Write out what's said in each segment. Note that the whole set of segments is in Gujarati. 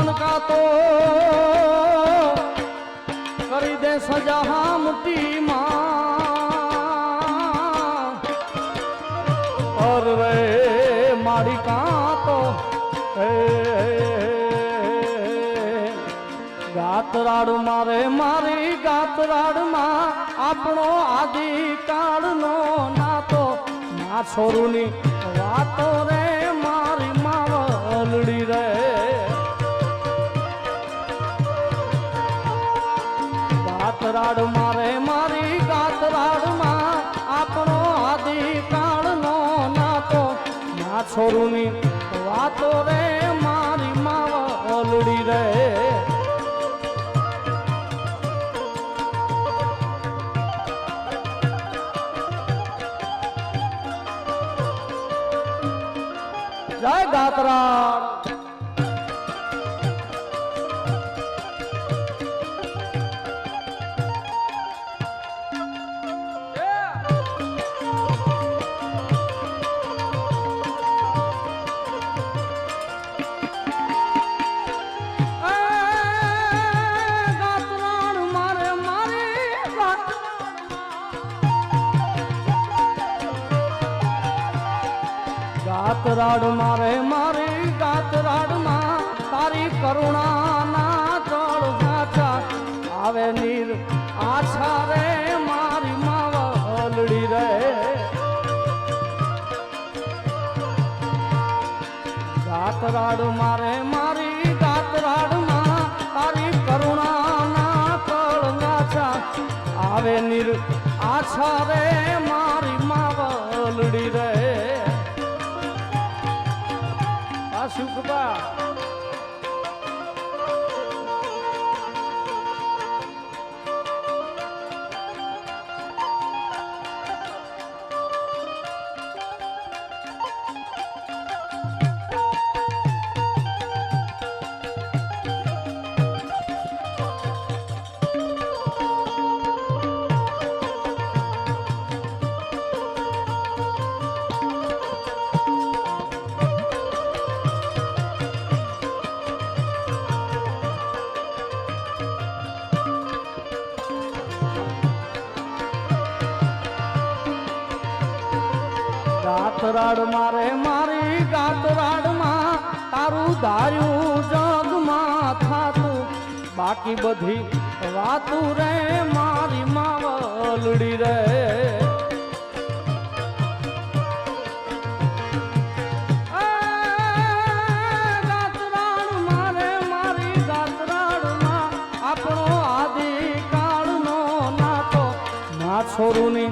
પણ કા તો કરી દે સજા હામતી માં અર મારી કાં તો હે ગાતરાડ મારે મારી ગાતરાડમાં આપણો આદિ કાળનો નાતો. ના છોરુની વાતો રે ગાતરાડ મારે, મારી ગાતરાડમાં આપણો આદિ કાળનો નાતો. ના છોરુની વાતો રે, મારી માવલડી રે. જય ગાતરાડ ગાતરાડ મારે મારી ગાતરાડમાં તારી કરુણાના જળ સાચા આવે નીર આછા રે મારી માવલડી રે. ગાતરાડ મારે મારી ગાતરાડમાં તારી કરુણાના કળગાછા આવે નીર આછા રે મારી માવલડી ગાતરાડ મારે મારી ગાતરાડમાં તારું ધાર્યું જગમાં થાતું. બાકી બધી વાતું રે, મારી માવલડી રે. આપણો આદિકાળનો નાતો. ના છોરુની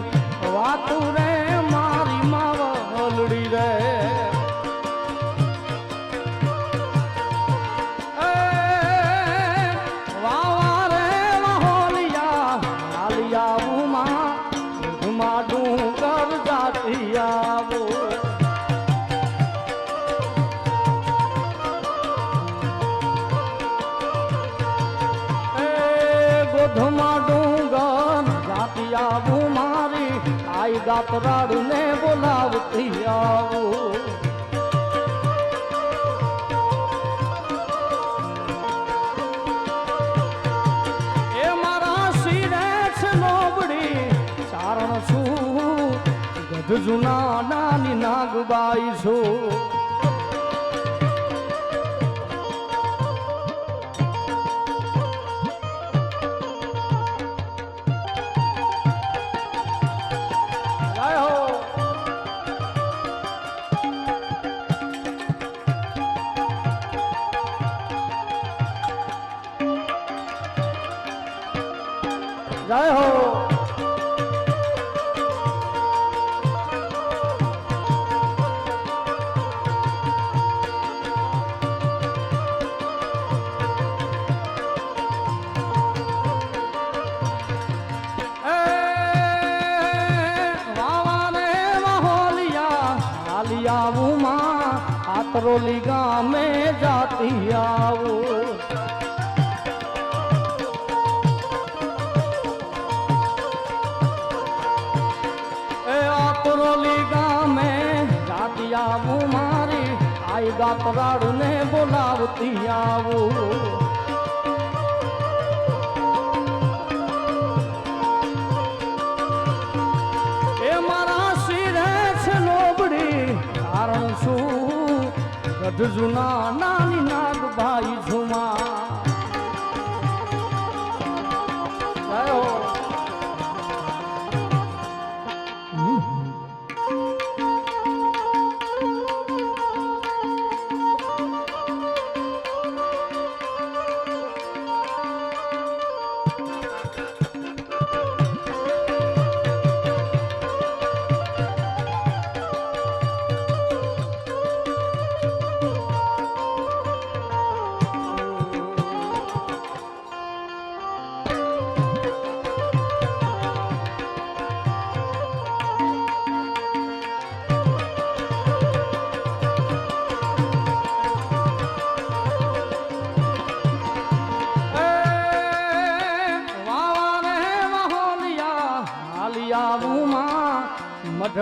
જુના નાની નાગબાઈ છો. જય હો. કાકરોલી ગામે જાતી આવો. એ આકરોલી ગામે જાતી આવું મારી. આઈ ગાતરાડને બોલાવતી આવું. જુના નાની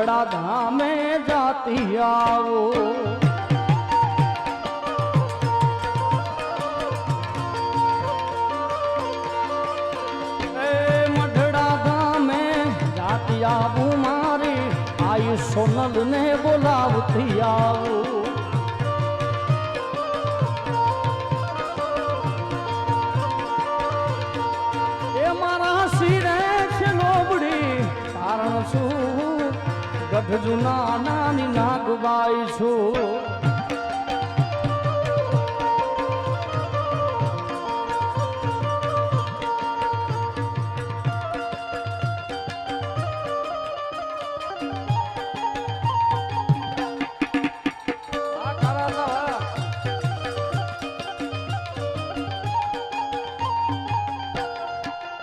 મઢડા ધામે જાતી આવો. આવું મારી આયુ સોનલ ને બોલાવતી આવું. ગઢ જુના નાની નાગબાઈ છું.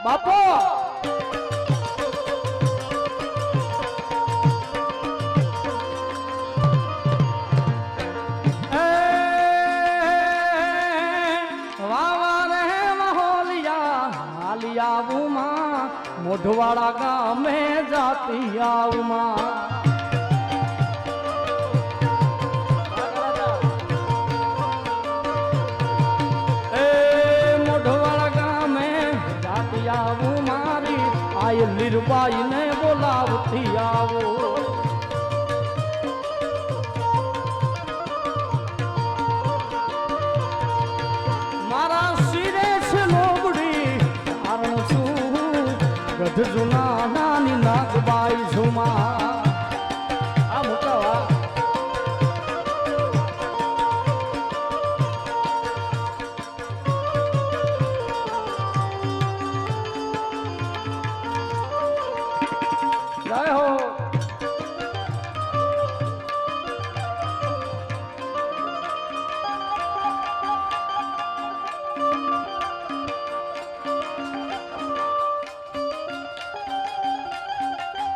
બાપો મોઢવાડા ગામે જાતી આવમાં. આવું મારી. આય લીરબાઈ ને બોલાવતી આવો. azulado.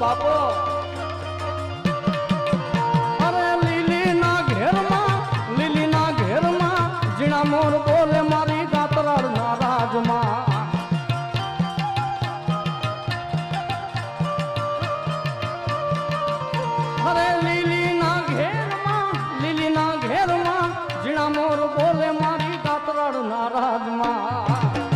બાપો. અરે લીલી ના ઘેરમાં લીલી ના ઘેરમાં જીણા મોર બોલે મારી ગાતરાળ ના રાજમાં અરે લીલી ના ઘેરમાં લીલી ના ઘેરમાં જીણા મોર બોલે મારી ગાતરાળ ના રાજમાં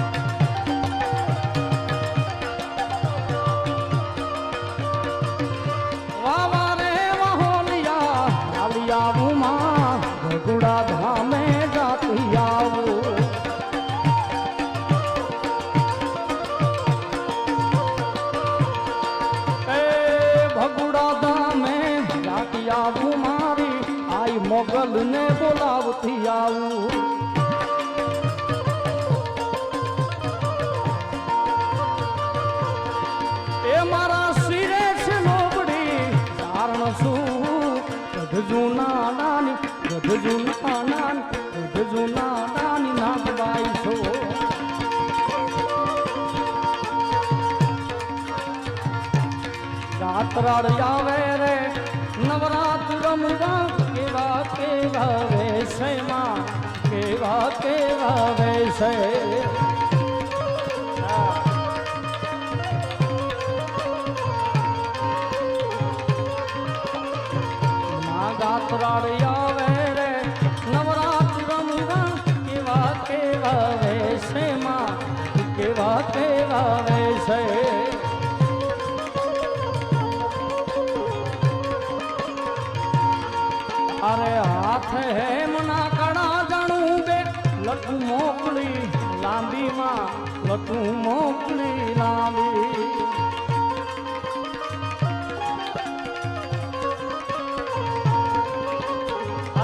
મોગલને બોલાવતી આવું. એ મારા શિરે છે લોબડી કારણ શું? ગધજુ નાની ગધજુ નાની ગધજુ નાની નાગબાઈ છો. રાતરાડ આવે રે, નવરાત રમવા કેવા કેવા વેશમાં કેવા કેવા વેશે નાગાતરાડ આવે રે નવરાત્રિ રમવા કેવા કેવા વેશમાં કેવા કેવા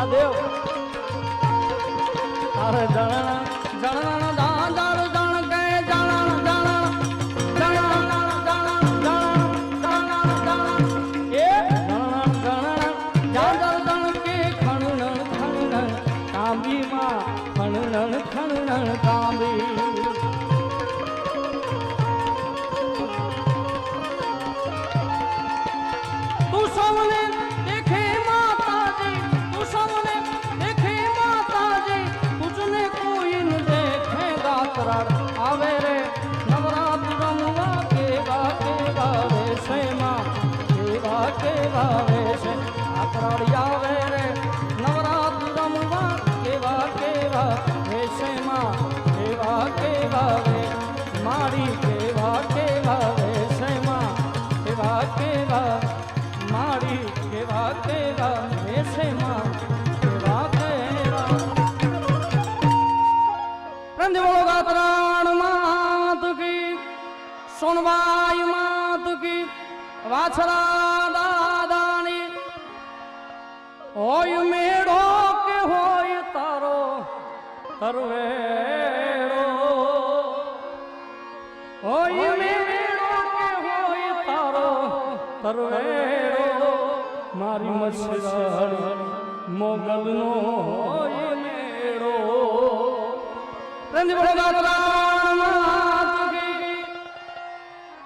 આ દેવ જણા જણ જણ હોય મેળો કે હોય તારો તરવેડો હોય મેળો કે હોય તારો તરવેડો મારી મચ્છર મોગલનો મેળો. રંજ ગાત્રાણ